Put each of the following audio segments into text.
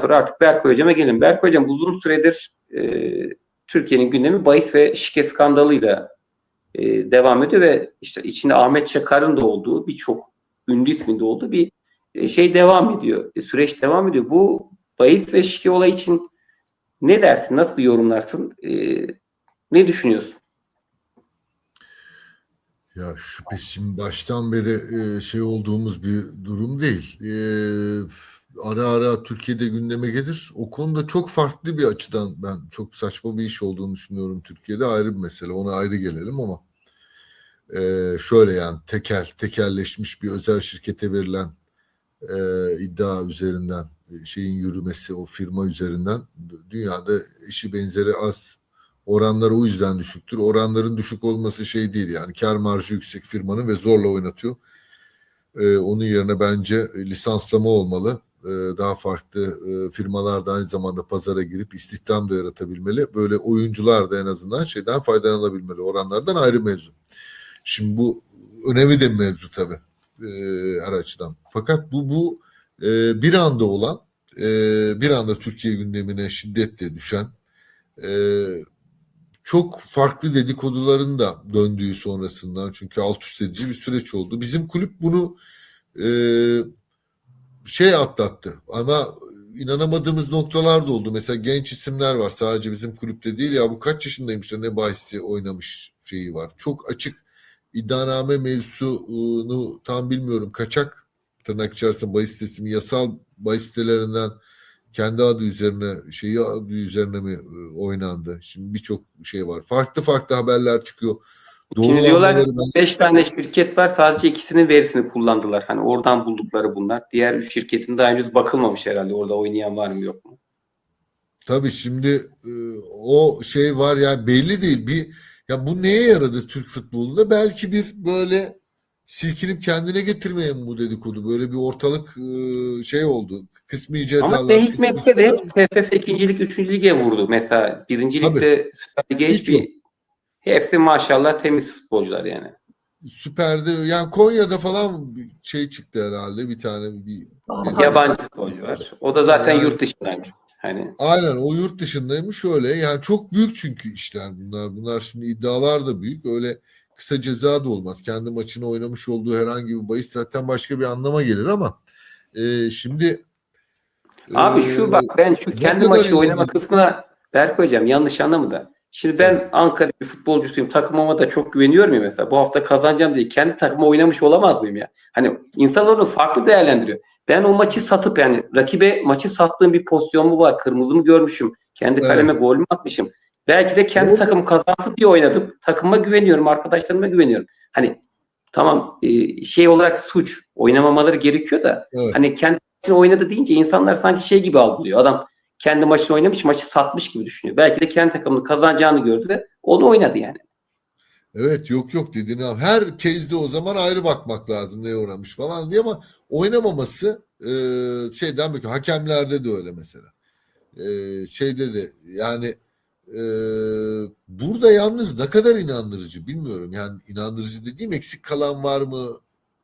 sonra artık Berkay Hocam'a gelin. Berkay Hocam uzun süredir e, Türkiye'nin gündemi bahis ve şike skandalıyla e, devam ediyor ve işte içinde Ahmet Çakar'ın da olduğu birçok ünlü isminde olduğu bir e, şey devam ediyor. E, süreç devam ediyor. Bu bahis ve şike olayı için ne dersin? Nasıl yorumlarsın? E, ne düşünüyorsun? Ya şüphesiz baştan beri e, şey olduğumuz bir durum değil. E, ara ara Türkiye'de gündeme gelir. O konuda çok farklı bir açıdan ben çok saçma bir iş olduğunu düşünüyorum Türkiye'de ayrı bir mesele. Ona ayrı gelelim ama e, şöyle yani tekel, tekelleşmiş bir özel şirkete verilen e, iddia üzerinden şeyin yürümesi o firma üzerinden dünyada eşi benzeri az Oranlar o yüzden düşüktür. Oranların düşük olması şey değil yani kar marjı yüksek firmanın ve zorla oynatıyor. Ee, onun yerine bence lisanslama olmalı. Ee, daha farklı e, firmalar da aynı zamanda pazara girip istihdam da yaratabilmeli. Böyle oyuncular da en azından şeyden faydalanabilmeli. Oranlardan ayrı mevzu. Şimdi bu önemli de mevzu tabii e, her açıdan. Fakat bu bu e, bir anda olan e, bir anda Türkiye gündemine şiddetle düşen e, çok farklı dedikoduların da döndüğü sonrasından çünkü alt üst edici bir süreç oldu. Bizim kulüp bunu e, şey atlattı ama inanamadığımız noktalar da oldu. Mesela genç isimler var sadece bizim kulüpte değil ya bu kaç yaşındaymışlar ne bahisi oynamış şeyi var. Çok açık iddianame mevzusunu tam bilmiyorum kaçak tırnak içerisinde bahis sitesi mi yasal bahis sitelerinden kendi adı üzerine şeyi adı üzerine mi e, oynandı? Şimdi birçok şey var. Farklı farklı haberler çıkıyor. Şimdi diyorlar ben- 5 tane şirket var sadece ikisinin verisini kullandılar. Hani oradan buldukları bunlar. Diğer üç şirketin daha henüz bakılmamış herhalde. Orada oynayan var mı yok mu? Tabii şimdi e, o şey var ya belli değil. Bir ya bu neye yaradı Türk futbolunda? Belki bir böyle silkinip kendine getirmeye mi bu dedikodu? Böyle bir ortalık e, şey oldu. Kısmi cezalar. Ama ne hikmetse de TFF 2. lig 3. lige vurdu. Mesela 1. ligde Süper Lig'e Hiç hiçbir hepsi maşallah temiz futbolcular yani. Süper'de yani Konya'da falan bir şey çıktı herhalde bir tane bir Yabancı futbolcu var. O da zaten Yani- yurt dışındaymış. Hani Aynen o yurt dışındaymış öyle. Yani çok büyük çünkü işler bunlar. Bunlar şimdi iddialar da büyük. Öyle kısa ceza da olmaz. Kendi maçını oynamış olduğu herhangi bir bahis zaten başka bir anlama gelir ama e, şimdi Abi e, şu bak ben şu kendi maçı oynama kısmına Berk hocam yanlış anlama da. Şimdi ben Ankara bir futbolcusuyum. Takımıma da çok güveniyorum ya mesela. Bu hafta kazanacağım diye kendi takıma oynamış olamaz mıyım ya? Hani insanlar onu farklı değerlendiriyor. Ben o maçı satıp yani rakibe maçı sattığım bir pozisyon mu var? Kırmızı mı görmüşüm? Kendi Evet. kaleme gol mü atmışım? Belki de kendi takım kazansın diye oynadım. Takımıma güveniyorum, arkadaşlarıma güveniyorum. Hani tamam e, şey olarak suç oynamamaları gerekiyor da Evet. hani kendi oynadı deyince insanlar sanki şey gibi algılıyor. Adam kendi maçını oynamış, maçı satmış gibi düşünüyor. Belki de kendi takımını kazanacağını gördü ve onu oynadı yani. Evet yok yok dediğini al. Her kezde o zaman ayrı bakmak lazım neye uğramış falan diye ama oynamaması e, şeyden bakıyor. Hakemlerde de öyle mesela. E, şeyde de yani e, burada yalnız ne kadar inandırıcı bilmiyorum. Yani inandırıcı dediğim eksik kalan var mı?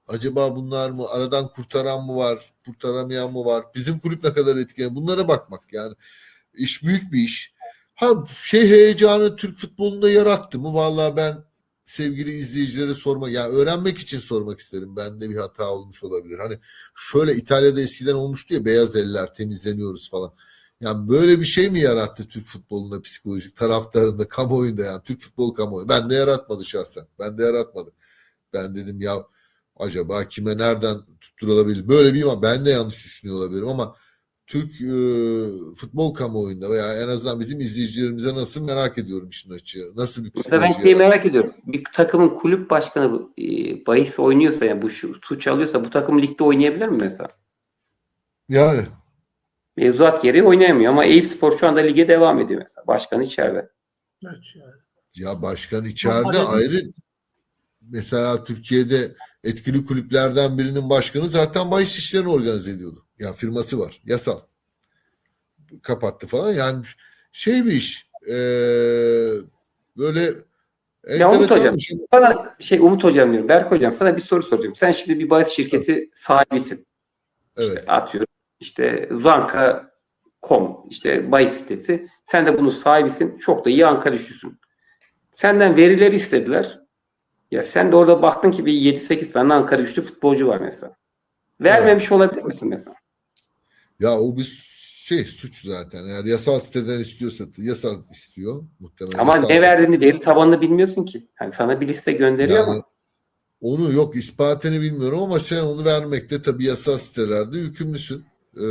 Acaba bunlar mı? Aradan kurtaran mı var? Kurtaramayan mı var? Bizim kulüp ne kadar etkili? Bunlara bakmak yani. iş büyük bir iş. Ha şey heyecanı Türk futbolunda yarattı mı? Vallahi ben sevgili izleyicilere sorma ya öğrenmek için sormak isterim. Bende bir hata olmuş olabilir. Hani şöyle İtalya'da eskiden olmuştu ya beyaz eller temizleniyoruz falan. Yani böyle bir şey mi yarattı Türk futbolunda psikolojik taraftarında, kamuoyunda yani Türk futbol kamuoyu. Ben de yaratmadı şahsen. Ben de yaratmadı. Ben dedim ya acaba kime nereden tutturulabilir? Böyle bir ama ben de yanlış düşünüyor olabilirim ama Türk e, futbol kamuoyunda veya en azından bizim izleyicilerimize nasıl merak ediyorum işin açığı. Nasıl bir Mesela ben psikoloji şeyi merak ediyorum. Bir takımın kulüp başkanı e, bahis oynuyorsa yani bu şu, suç alıyorsa bu takım ligde oynayabilir mi mesela? Yani Mevzuat gereği oynayamıyor ama Eyüp Spor şu anda lige devam ediyor mesela. Başkan içeride. Evet, yani. ya başkan içeride ayrı mesela Türkiye'de etkili kulüplerden birinin başkanı zaten bahis işlerini organize ediyordu. Ya firması var. Yasal. Kapattı falan. Yani şey bir iş. Ee, böyle Ya Umut Hocam, şey. Sana şey Umut Hocam diyorum. Berk Hocam sana bir soru soracağım. Sen şimdi bir bahis şirketi sahibisin. Evet. İşte atıyorum. İşte Zanka Com işte bahis sitesi. Sen de bunun sahibisin. Çok da iyi Ankara güçlüsün. Senden verileri istediler. Ya sen de orada baktın ki bir 7-8 tane Ankara güçlü futbolcu var mesela. Vermemiş olabilir misin mesela? Ya o bir şey suç zaten. Eğer yasal siteden istiyorsa yasal istiyor muhtemelen. Ama yasal- ne verdiğini veri tabanını bilmiyorsun ki. Yani sana bir liste gönderiyor Yani ama. onu yok ispatını bilmiyorum ama sen onu vermekte tabii yasal sitelerde yükümlüsün. Ee,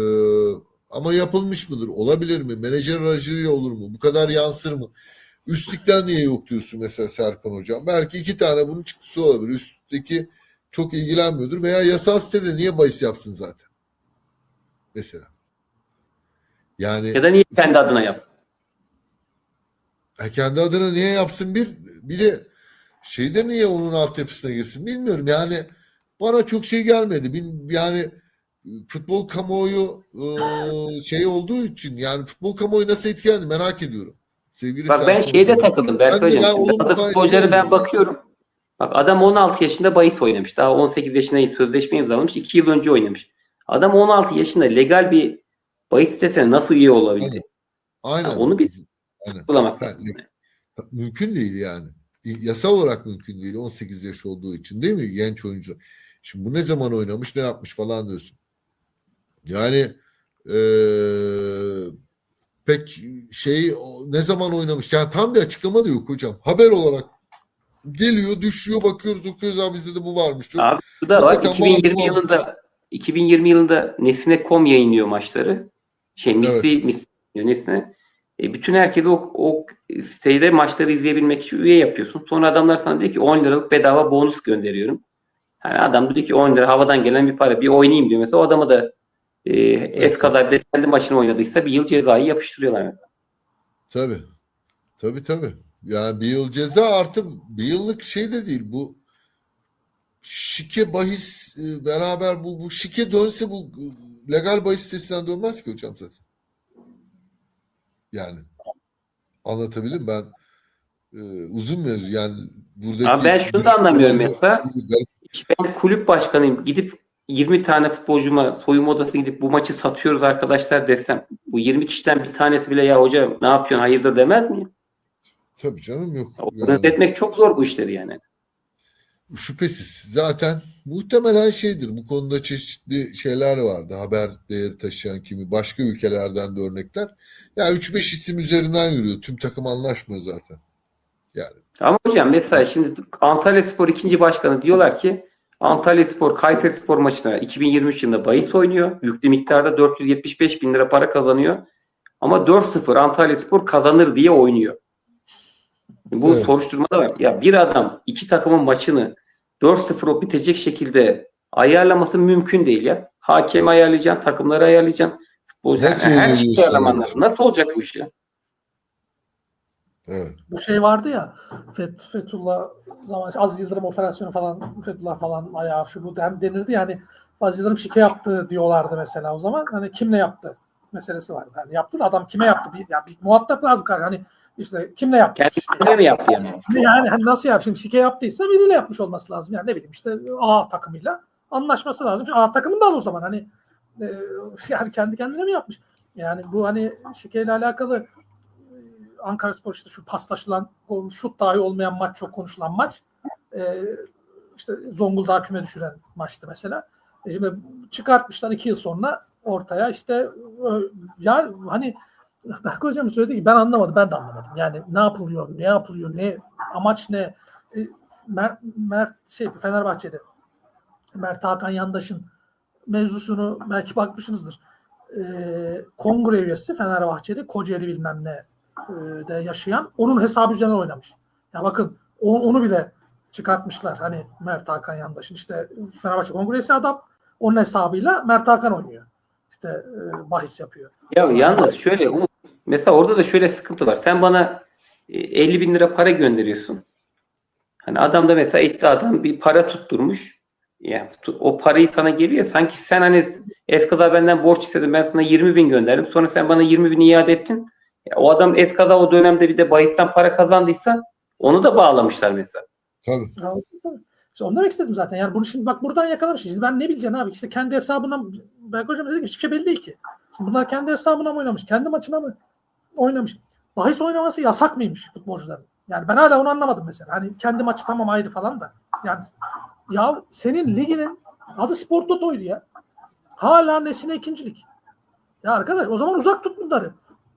ama yapılmış mıdır? Olabilir mi? Menajer aracılığıyla olur mu? Bu kadar yansır mı? Üstlükten niye yok diyorsun mesela Serkan Hocam? Belki iki tane bunun çıktısı olabilir. Üstteki çok ilgilenmiyordur veya yasal sitede niye bahis yapsın zaten? Mesela. Yani Ya da niye kendi adına yapsın? Ha, kendi adına niye yapsın bir bir de şeyde niye onun altyapısına girsin bilmiyorum yani bana çok şey gelmedi yani futbol kamuoyu e, şey olduğu için yani futbol kamuoyu nasıl etkilendi merak ediyorum. Sevgili Bak ben şeyde Hocam. takıldım Berk Ben Hocam. Bazı futbolcuları ben bakıyorum. Bak adam 16 yaşında bahis oynamış. Daha 18 yaşında sözleşme imzalamış. 2 yıl önce oynamış. Adam 16 yaşında legal bir bahis sitesine nasıl üye olabilir? Aynen. Ha, onu biz- Aynen. Bulamak. Ha, mümkün değil yani. Yasal olarak mümkün değil 18 yaş olduğu için değil mi genç oyuncu? Şimdi bu ne zaman oynamış ne yapmış falan diyorsun. Yani eee, pek şey ne zaman oynamış yani tam bir açıklama da yok hocam. Haber olarak geliyor düşüyor bakıyoruz okuyoruz abi bizde de bu varmış. Çok- Abi bu da var. Hakikaten 2020 var, var. yılında 2020 yılında Nesine.com yayınlıyor maçları. Şey Misli, Misli diyor Nesine. E, bütün herkese o, o sitede maçları izleyebilmek için üye yapıyorsun. Sonra adamlar sana diyor ki 10 liralık bedava bonus gönderiyorum. Yani adam diyor ki 10 lira havadan gelen bir para bir oynayayım diyor. Mesela o adama da e, es kadar bir kendi maçını oynadıysa bir yıl cezayı yapıştırıyorlar mesela. Tabii. Tabii tabii. Yani bir yıl ceza artı bir yıllık şey de değil bu şike bahis e, beraber bu, bu şike dönse bu e, legal bahis sitesinden dönmez ki hocam zaten. Yani anlatabildim ben e, uzun mevzu yani buradaki Abi ben şunu da anlamıyorum mesela. Ben kulüp başkanıyım. Gidip 20 tane futbolcuma soyunma odası gidip bu maçı satıyoruz arkadaşlar desem bu 20 kişiden bir tanesi bile ya hoca ne yapıyorsun hayırdır demez mi? Tabii canım yok. Ya, Yani- Özetmek çok zor bu işleri yani. Şüphesiz. Zaten muhtemelen şeydir. Bu konuda çeşitli şeyler vardı. Haber değeri taşıyan kimi. Başka ülkelerden de örnekler. Ya 3-5 isim üzerinden yürüyor. Tüm takım anlaşmıyor zaten. Yani Ama hocam mesela şimdi Antalya Spor ikinci başkanı diyorlar ki Antalya Spor Kayseri Spor maçına 2023 yılında bahis oynuyor. Yüklü miktarda 475 bin lira para kazanıyor. Ama 4-0 Antalya Spor kazanır diye oynuyor. Bu Evet. soruşturmada var. Ya bir adam iki takımın maçını 4-0 o bitecek şekilde ayarlaması mümkün değil ya. Hakemi ayarlayacaksın, takımları ayarlayacaksın. Futbolcu, Nasıl her şeyi ayarlaman lazım. Nasıl olacak bu iş ya? Evet. Bu şey vardı ya Fet, Fethullah zaman Az Yıldırım operasyonu falan Fethullah falan ayağı şu bu dem denirdi yani Az Yıldırım şike yaptı diyorlardı mesela o zaman hani kimle yaptı meselesi vardı. Hani yaptı da adam kime yaptı? Bir, ya bir muhatap lazım kanka. Hani işte kimle yaptı? Kendi kendine mi yaptı yani? Yani hani nasıl yapayım? Şimdi şike yaptıysa biriyle yapmış olması lazım. Yani ne bileyim işte A takımıyla anlaşması lazım. Şimdi A takımından o zaman hani e, yani kendi kendine mi yapmış? Yani bu hani şikeyle alakalı Ankara Spor işte şu paslaşılan şut dahi olmayan maç çok konuşulan maç. E, işte Zonguldak küme düşüren maçtı mesela. E şimdi çıkartmışlar iki yıl sonra ortaya işte e, ya hani Berk Hocam söylediği gibi ben anlamadım. Ben de anlamadım. Yani ne yapılıyor, ne yapılıyor, ne amaç ne? E, Mert, Mert şey Fenerbahçe'de Mert Hakan Yandaş'ın mevzusunu belki bakmışsınızdır. E, kongre üyesi Fenerbahçe'de Kocaeli bilmem ne de yaşayan onun hesabı üzerinden oynamış. Ya bakın o- onu bile çıkartmışlar. Hani Mert Hakan Yandaş'ın işte Fenerbahçe kongre üyesi adam onun hesabıyla Mert Hakan oynuyor. İşte e, bahis yapıyor. Ya yalnız şöyle mesela orada da şöyle sıkıntı var. Sen bana e, 50 bin lira para gönderiyorsun. Hani adam da mesela etti bir para tutturmuş. Yani o parayı sana geliyor. Sanki sen hani eskaza benden borç istedin ben sana 20 bin gönderdim. Sonra sen bana 20 bin iade ettin. Ya o adam eskaza o dönemde bir de bahisten para kazandıysa onu da bağlamışlar mesela. Tabii. Tabii. İşte onu demek istedim zaten. Yani bunu şimdi bak buradan yakalamış. Şimdi ben ne bileceğim abi? İşte kendi hesabına Berk Hocam dedi ki hiçbir şey belli değil ki. Şimdi bunlar kendi hesabına mı oynamış? Kendi maçına mı oynamış? Bahis oynaması yasak mıymış futbolcuların? Yani ben hala onu anlamadım mesela. Hani kendi maçı tamam ayrı falan da. Yani ya senin liginin adı Spor Toto'ydu ya. Hala nesine ikincilik. Ya arkadaş o zaman uzak tut bunları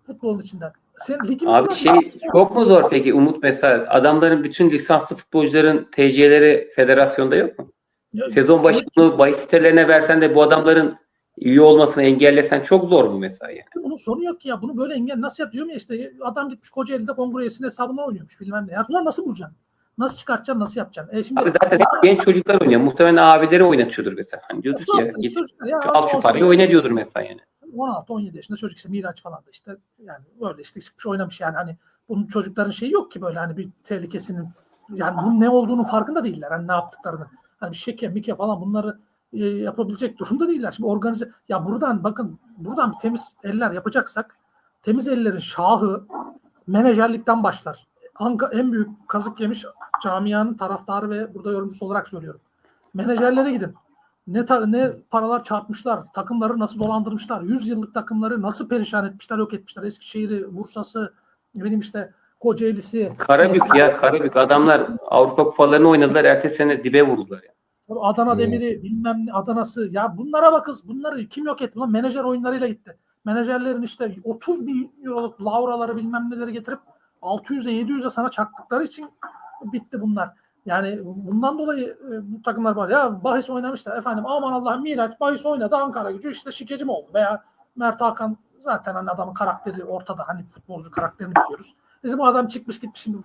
futbolun içinden. Sen ligimizin Abi şey çok mu zor peki Umut mesela adamların bütün lisanslı futbolcuların TC'leri federasyonda yok mu? Ya- Sezon başı bunu bahis sitelerine versen de bu adamların üye olmasını engellesen çok zor mu mesela yani? Bunun sonu yok ki ya. Bunu böyle engel nasıl yapıyor ya işte adam gitmiş Kocaeli'de kongre üyesinin hesabından oynuyormuş bilmem ne. Ya bunlar nasıl bulacaksın? Nasıl çıkartacaksın? Nasıl yapacaksın? E şimdi Abi zaten hep genç çocuklar oynuyor. Muhtemelen abileri oynatıyordur mesela. Hani diyordur ki ya, git, ya, al şu parayı oyna diyordur mesela yani. 16-17 yaşında çocuk işte Miraç falan da işte yani böyle işte çıkmış oynamış yani hani bunun çocukların şeyi yok ki böyle hani bir tehlikesinin yani bunun ne olduğunun farkında değiller hani ne yaptıklarını. Hani bir şeke mike falan bunları e, yapabilecek durumda değiller. Şimdi organize ya buradan bakın buradan bir temiz eller yapacaksak temiz ellerin şahı menajerlikten başlar. Anka, en büyük kazık yemiş camianın taraftarı ve burada yorumcusu olarak söylüyorum. Menajerlere gidin. Ne ta- ne paralar çarpmışlar, takımları nasıl dolandırmışlar, 100 yıllık takımları nasıl perişan etmişler, yok etmişler. Eskişehir'i, Bursa'sı, ne bileyim işte Kocaeli'si. Karabük Eski- ya Karabük. Adamlar Avrupa kupalarını oynadılar. Ertesi sene dibe vurdular. Yani. Adana Hmm. Demiri, bilmem ne, Adana'sı. Ya bunlara bakız. Bunları kim yok etti? Lan menajer oyunlarıyla gitti. Menajerlerin işte 30 bin euroluk Lauraları bilmem neleri getirip 600'e 700'e sana çaktıkları için bitti bunlar. Yani bundan dolayı e, bu takımlar var. Ya bahis oynamışlar efendim aman Allah'ım Miraç bahis oynadı Ankara gücü işte şikeci mi oldu? Veya Mert Hakan zaten hani adamın karakteri ortada. Hani futbolcu karakterini biliyoruz. Bizim bu adam çıkmış gitmiş şimdi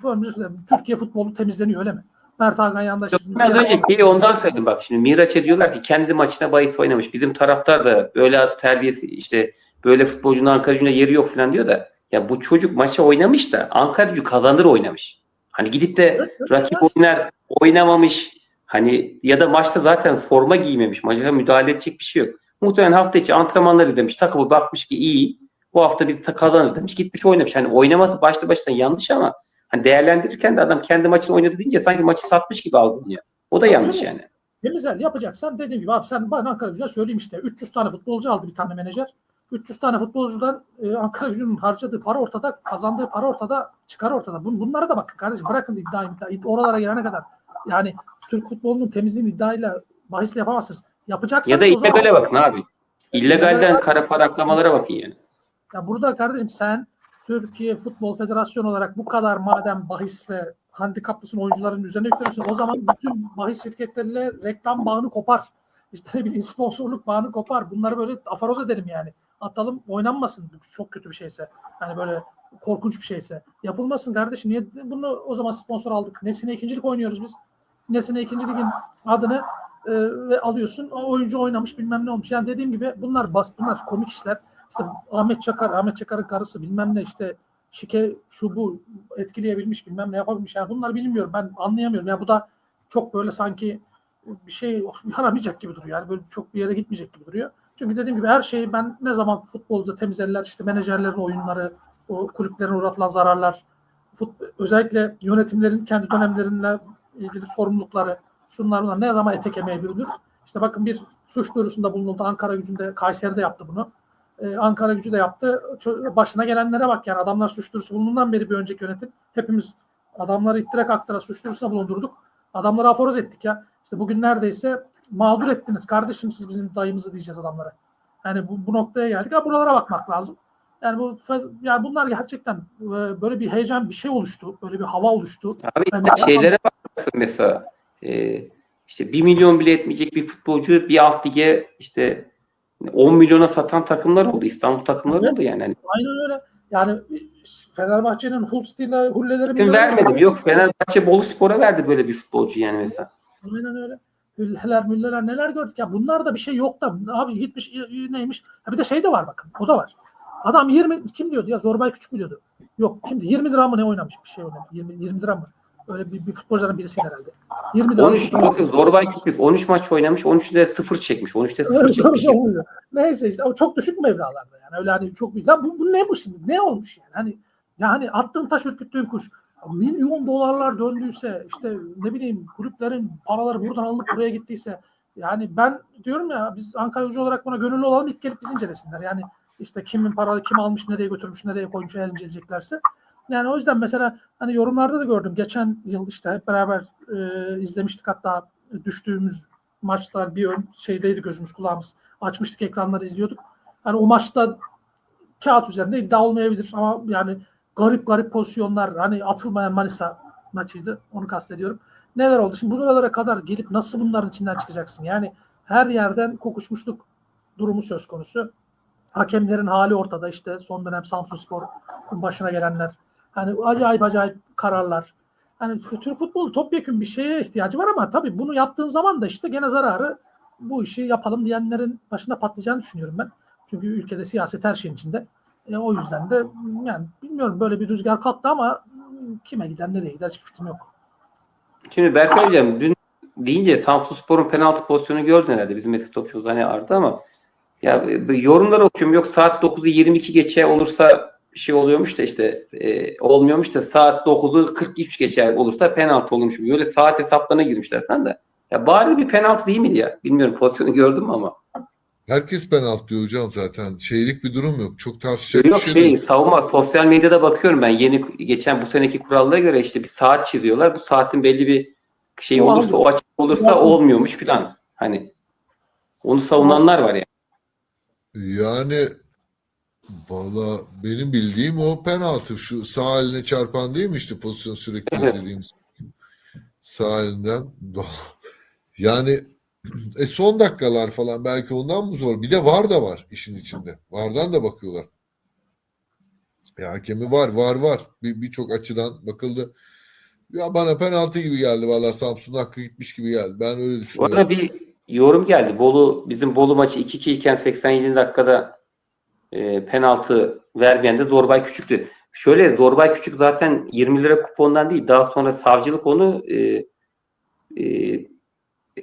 Türkiye futbolu temizleniyor öyle mi? Mert Hakan yanında şimdi- Ben az önce şeyi ondan söyledim bak şimdi Miraç'a diyorlar ki kendi maçına bahis oynamış. Bizim taraftar da böyle terbiyesi işte böyle futbolcunun Ankara gücüne yeri yok falan diyor da ya bu çocuk maça oynamış da Ankara gücü kazanır oynamış. Hani gidip de Evet, evet, rakip evet. oynar oynamamış hani ya da maçta zaten forma giymemiş. Maça müdahale edecek bir şey yok. Muhtemelen hafta içi antrenmanları demiş. Takımı bakmış ki iyi. Bu hafta biz kazanır demiş. Gitmiş oynamış. Hani oynaması başta başına yanlış ama hani değerlendirirken de adam kendi maçını oynadı deyince sanki maçı satmış gibi algılıyor. O da yanlış yani. Temizel yapacaksan dediğim gibi abi sen bana Ankara Gücü'ne söyleyeyim işte 300 tane futbolcu aldı bir tane menajer. 300 tane futbolcudan e, Ankara Gücü'nün harcadığı para ortada, kazandığı para ortada, çıkar ortada. Bun, bunlara da bakın kardeşim bırakın iddia, iddia, oralara gelene kadar. Yani Türk futbolunun temizliğini iddiayla, bahisle yapamazsınız. Yapacaksanız Ya da zaman- illegale bakın abi. İllegalden İllegal- kara para aklamalara bakın yani. Ya burada kardeşim sen Türkiye Futbol Federasyonu olarak bu kadar madem bahisle handikaplısın oyuncuların üzerine yüklüyorsun o zaman bütün bahis şirketleriyle reklam bağını kopar. İşte ne bileyim sponsorluk bağını kopar. Bunları böyle afaroz edelim yani. Atalım oynanmasın. Çok kötü bir şeyse. Yani böyle korkunç bir şeyse. Yapılmasın kardeşim. Niye bunu o zaman sponsor aldık? Nesine ikincilik oynuyoruz biz. Nesine ikinci ligin adını e, ve alıyorsun. O oyuncu oynamış bilmem ne olmuş. Yani dediğim gibi bunlar bas bunlar komik işler. İşte Ahmet Çakar, Ahmet Çakar'ın karısı bilmem ne işte şike şu bu etkileyebilmiş bilmem ne yapabilmiş. Yani bunlar bilmiyorum ben anlayamıyorum. Yani bu da çok böyle sanki bir şey yaramayacak gibi duruyor. Yani böyle çok bir yere gitmeyecek gibi duruyor. Çünkü dediğim gibi her şeyi ben ne zaman futbolda temiz eller işte menajerlerin oyunları, o kulüplerin uğratılan zararlar, fut, özellikle yönetimlerin kendi dönemlerinle ilgili sorumlulukları, şunlar bunlar ne zaman ete kemiğe bürünür. İşte bakın bir suç duyurusunda bulunuldu. Ankara gücünde, Kayseri'de yaptı bunu. Ee, Ankara gücü de yaptı. Başına gelenlere bak yani adamlar suç duyurusu bulunduğundan beri bir önceki yönetim hepimiz adamları ittire kaktıra suç duyurusuna bulundurduk. Adamları aforoz ettik ya. İşte bugün neredeyse mağdur ettiniz kardeşim siz bizim dayımızı diyeceğiz adamlara. Yani bu, bu noktaya geldik. Ha buralara bakmak lazım. Yani bu yani bunlar gerçekten e, böyle bir heyecan bir şey oluştu. Böyle bir hava oluştu. Abi işte de- şeylere bakarsın mesela. Ee, işte 1 milyon bile etmeyecek bir futbolcu bir alt lige işte 10 milyona satan takımlar oldu. İstanbul takımları oldu yani. Hani Aynen öyle. Yani Fenerbahçe'nin Hulsti'yle hulleleri vermedim. Yok Fenerbahçe Bolu Spor'a verdi böyle bir futbolcu yani mesela. Aynen öyle. Hülleler mülleler neler gördük ya. Bunlar da bir şey yok da abi gitmiş neymiş. Ha bir de şey de var bakın. O da var. Adam 20 kim diyordu ya Zorbay Küçük mü diyordu? Yok kimdi? 20 lira mı ne oynamış bir şey oynamış. 20, 20 lira mı? Öyle bir, bir futbolcuların birisi herhalde. 20 lira. 13 yok Zorbay Küçük 13 maç oynamış 13'de 0 çekmiş. 13'te 0 Evet, çekmiş. Neyse işte o çok düşük mevralarda yani. Öyle hani çok. Lan bu, bu ne bu şimdi? Ne olmuş yani? Hani yani attığın taş ürküttüğün kuş. Milyon dolarlar döndüyse işte ne bileyim kulüplerin paraları buradan alınıp buraya gittiyse yani ben diyorum ya biz Ankara Gücü olarak buna gönüllü olalım ilk gelip biz incelesinler. Yani işte kimin paralı kim almış nereye götürmüş nereye koymuş eğer inceleyeceklerse. Yani o yüzden mesela hani yorumlarda da gördüm. Geçen yıl işte hep beraber e, izlemiştik hatta düştüğümüz maçlar bir ön şeydeydi gözümüz kulağımız. Açmıştık ekranları izliyorduk. Hani o maçta kağıt üzerinde iddia olmayabilir ama yani garip garip pozisyonlar hani atılmayan Manisa maçıydı. Onu kastediyorum. Neler oldu? Şimdi buralara kadar gelip nasıl bunların içinden çıkacaksın? Yani her yerden kokuşmuşluk durumu söz konusu. Hakemlerin hali ortada işte son dönem Samsun Spor başına gelenler. Hani acayip acayip kararlar. Hani Türk futbolu topyekun bir şeye ihtiyacı var ama tabii bunu yaptığın zaman da işte gene zararı bu işi yapalım diyenlerin başına patlayacağını düşünüyorum ben. Çünkü ülkede siyaset her şeyin içinde. E, o yüzden de yani bilmiyorum böyle bir rüzgar kalktı ama kime gider nereye gider hiçbir fikrim yok. Şimdi Berkay Hocam dün deyince Samsun Spor'un penaltı pozisyonu gördün herhalde. Bizim eski topçumuz hani Arda ama ya yorumları okuyorum. Yok saat 9'u 22 geçe olursa bir şey oluyormuş da işte e, olmuyormuş da saat 9'u 43 geçe olursa penaltı olurmuş. Böyle saat hesaplarına girmişler falan da. Ya bari bir penaltı değil miydi ya? Bilmiyorum pozisyonu gördün mü ama. Herkes penaltı diyor hocam zaten. Şeylik bir durum yok. Çok tartışacak Yok bir şey, şey yok. savunma sosyal medyada bakıyorum ben yeni geçen bu seneki kurallara göre işte bir saat çiziyorlar. Bu saatin belli bir şey olursa o açık olursa O aldı. olmuyormuş filan. Hani onu savunanlar var ya. Yani valla benim bildiğim o penaltı. Şu sağ eline çarpan değil mi işte pozisyon sürekli izlediğimiz. Sağ elinden. Yani e son dakikalar falan belki ondan mı zor? Bir de var da var işin içinde. Vardan da bakıyorlar. Ya hakemi var, var var. Bir birçok açıdan bakıldı. Ya bana penaltı gibi geldi valla Samsun hakkı gitmiş gibi geldi. Ben öyle düşünüyorum. arada bir yorum geldi. Bolu bizim Bolu maçı 2-2 iken 87. dakikada e, penaltı vermeyen de Zorbay Küçük'tü. Şöyle Zorbay Küçük zaten 20 lira kupondan değil. Daha sonra savcılık onu e, e,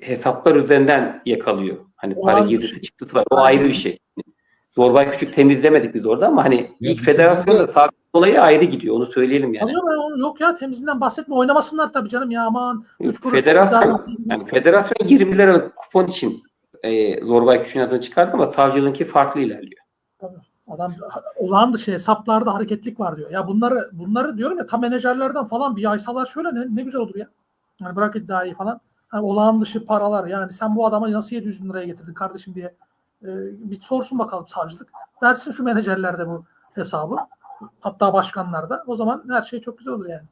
hesaplar üzerinden yakalıyor. Hani O para girdisi şey. çıktısı var. O ayrı bir şey. Zorbay Küçük temizlemedik biz orada ama hani Ya ilk federasyonda savcılık olayı ayrı gidiyor. Onu söyleyelim yani. Ama yok ya temizinden bahsetme oynamasınlar tabii canım ya aman. Federasyon, yani federasyon 20 lira kupon için e, Zorbay Küçük'ün adını çıkardı ama savcılığınki farklı ilerliyor. Adam olağan dışı hesaplarda hareketlik var diyor. Ya bunları bunları diyorum ya tam menajerlerden falan bir yaysalar şöyle ne, ne güzel olur ya. Yani bırak iddiayı falan. Hani olağan dışı paralar yani sen bu adama nasıl 700 bin liraya getirdin kardeşim diye e, bir sorsun bakalım savcılık. Versin şu menajerlerde bu hesabı. Hatta başkanlarda. O zaman her şey çok güzel olur yani.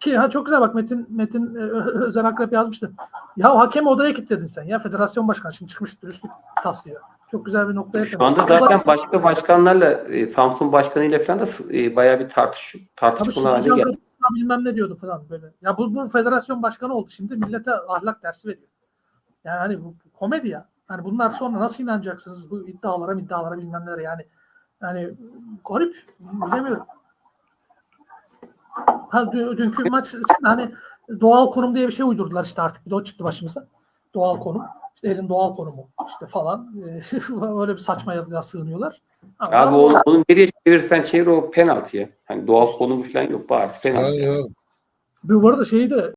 Ki ha çok güzel bak Metin Metin e, Özen Akrep yazmıştı. Ya hakemi odaya kilitledin sen ya federasyon başkanı şimdi çıkmış dürüstlük taslıyor. Çok güzel bir noktaya Şu anda zaten başka başkanlarla e, Samsun başkanıyla falan da e, bayağı bir tartış tartışmalar haline geldi. Bilmem ne diyordu falan böyle. Ya bu, bu federasyon başkanı oldu şimdi millete ahlak dersi veriyor. Yani hani bu, komedi ya. Hani bunlar sonra nasıl inanacaksınız bu iddialara iddialara bilmem nelere yani. Yani garip bilemiyorum. Ha, dü- dünkü maç için hani doğal konum diye bir şey uydurdular işte artık. Bir de o çıktı başımıza. Doğal konum. İşte elin doğal konumu işte falan. Öyle bir saçma yazıya sığınıyorlar. Ama Abi onu, onu nereye çevirirsen çevir o penaltı ya. Hani doğal konumu falan yok bari penaltı. Yani ya, bu arada şeyi de